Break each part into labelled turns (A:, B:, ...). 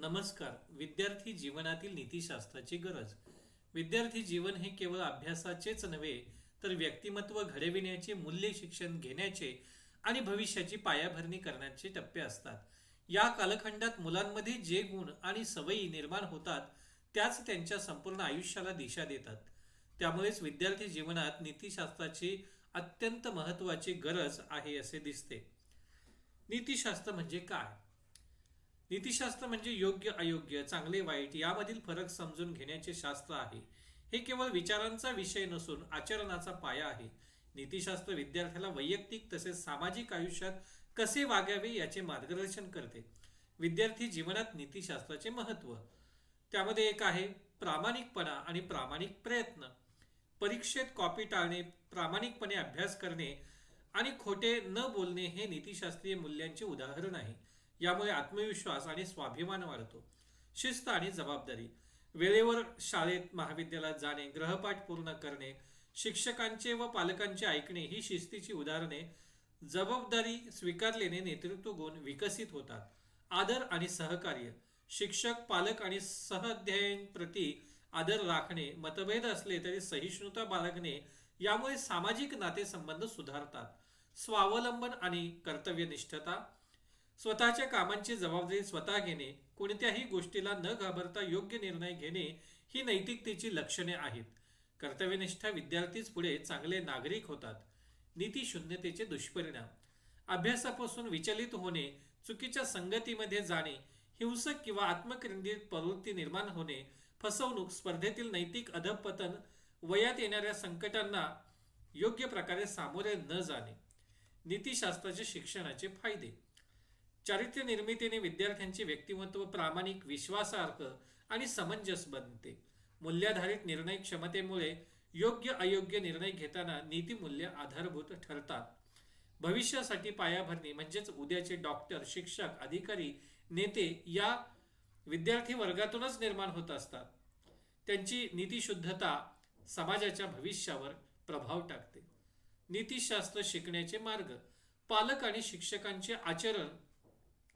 A: नमस्कार. विद्यार्थी जीवनातील नीतीशास्त्राची गरज. विद्यार्थी जीवन हे केवळ अभ्यासाचेच नव्हे तर व्यक्तिमत्व घडविण्याचे मूल्य शिक्षण घेण्याचे आणि भविष्याची पायाभरणी करण्याचे टप्पे असतात. या कालखंडात मुलांमध्ये जे गुण आणि सवयी निर्माण होतात त्याच त्यांच्या संपूर्ण आयुष्याला दिशा देतात. त्यामुळेच विद्यार्थी जीवनात नीतीशास्त्राची अत्यंत महत्वाची गरज आहे असे दिसते. नीतीशास्त्र म्हणजे काय? नीतिशास्त्र म्हणजे योग्य अयोग्य चांगले वाईट यामधील फरक समजून घेण्याचे शास्त्र आहे. हे केवळ विचारांचा विषय नसून आचरणाचा पाया आहे. नीतिशास्त्र विद्यार्थ्याला वैयक्तिक तसेच सामाजिक आयुष्यात कसे वागावे याचे मार्गदर्शन करते. विद्यार्थी जीवनात नीतिशास्त्राचे महत्त्व त्यामध्ये एक आहे प्रामाणिकपणा आणि प्रामाणिक प्रयत्न. परीक्षेत कॉपी टाळणे प्रामाणिकपणे अभ्यास करणे आणि खोटे न बोलणे हे नीतिशास्त्रीय मूल्यांचे उदाहरण आहे. यामुळे आत्मविश्वास आणि स्वाभिमान वाढतो. शिस्त आणि जबाबदारी. वेळेवर शाळेत महाविद्यालयात जाणे ग्रहपाठ पूर्ण करणे शिक्षकांचे व पालकांचे ऐकणे ही शिस्तीची उदाहरणे. जबाबदारी स्वीकारलेने नेतृत्व गुण विकसित होतात. आदर आणि सहकार्य. शिक्षक पालक आणि सहअध्यायांप्रती आदर राखणे मतभेद असले तरी सहिष्णुता बाळगणे यामुळे सामाजिक नातेसंबंध सुधारतात. स्वावलंबन आणि कर्तव्यनिष्ठता. स्वतःच्या कामांची जबाबदारी स्वतः घेणे कोणत्याही गोष्टीला न घाबरता योग्य निर्णय घेणे ही नैतिकतेची लक्षणे आहेत. कर्तव्यनिष्ठ विद्यार्थीच पुढे चांगले नागरिक होतात. नीती शून्यतेचे दुष्परिणाम. अभ्यासापासून विचलित होणे चुकीच्या संगतीमध्ये जाणे हिंसक किंवा आत्मकेंद्रित प्रवृत्ती निर्माण होणे फसवणूक स्पर्धेतील नैतिक अधपतन वयात येणाऱ्या संकटांना योग्य प्रकारे सामोरे न जाणे नीतीशास्त्राचे शिक्षणाचे फायदे. चारित्र्य निर्मितीने विद्यार्थ्यांचे व्यक्तिमत्व प्रामाणिक विश्वासार्ह आणि समंजस बनते. मूल्याधारित निर्णय क्षमतेमुळे योग्य अयोग्य निर्णय घेताना नीतिमूल्य आधारभूत ठरतात. भविष्यासाठी पायाभरणी म्हणजेच उद्याचे डॉक्टर शिक्षक अधिकारी नेते या विद्यार्थी वर्गातूनच निर्माण होत असतात. त्यांची नीतिशुद्धता समाजाच्या भविष्यावर प्रभाव टाकते. नीतिशास्त्र शिकण्याचे मार्ग पालक आणि शिक्षकांचे आचरण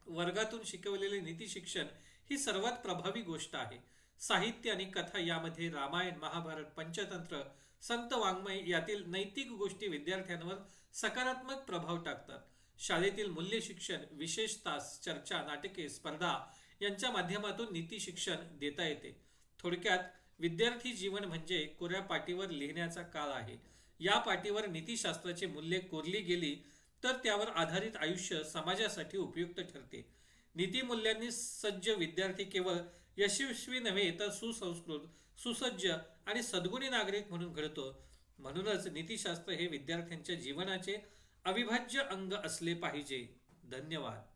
A: वर्गातून शिकवलेले नीती शिक्षण ही सर्वात प्रभावी गोष्ट आहे. साहित्य आणि कथा यामध्ये रामायण महाभारत पंचतंत्र संत वाङ्मय यातील नैतिक गोष्टी विद्यार्थ्यांवर सकारात्मक प्रभाव टाकतात. शाळेतील मूल्य शिक्षण विशेष तास चर्चा नाटके स्पर्धा यांच्या माध्यमातून नीती शिक्षण देता येते. थोडक्यात विद्यार्थी जीवन म्हणजे कोऱ्या पाटीवर लिहिण्याचा काळ आहे. या पाटीवर नीतीशास्त्राची मूल्ये कोरली गेली तर त्यावर आधारित आयुष्य समाजासाठी उपयुक्त ठरते. नीतिमूल्यांनी सज्ज विद्यार्थी केवळ यशस्वी नव्हे तर सुसंस्कृत सुसज्ज आणि सद्गुणी नागरिक म्हणून घडतो. म्हणूनच नीतिशास्त्र हे विद्यार्थ्यांच्या जीवनाचे अविभाज्य अंग असले पाहिजे. धन्यवाद.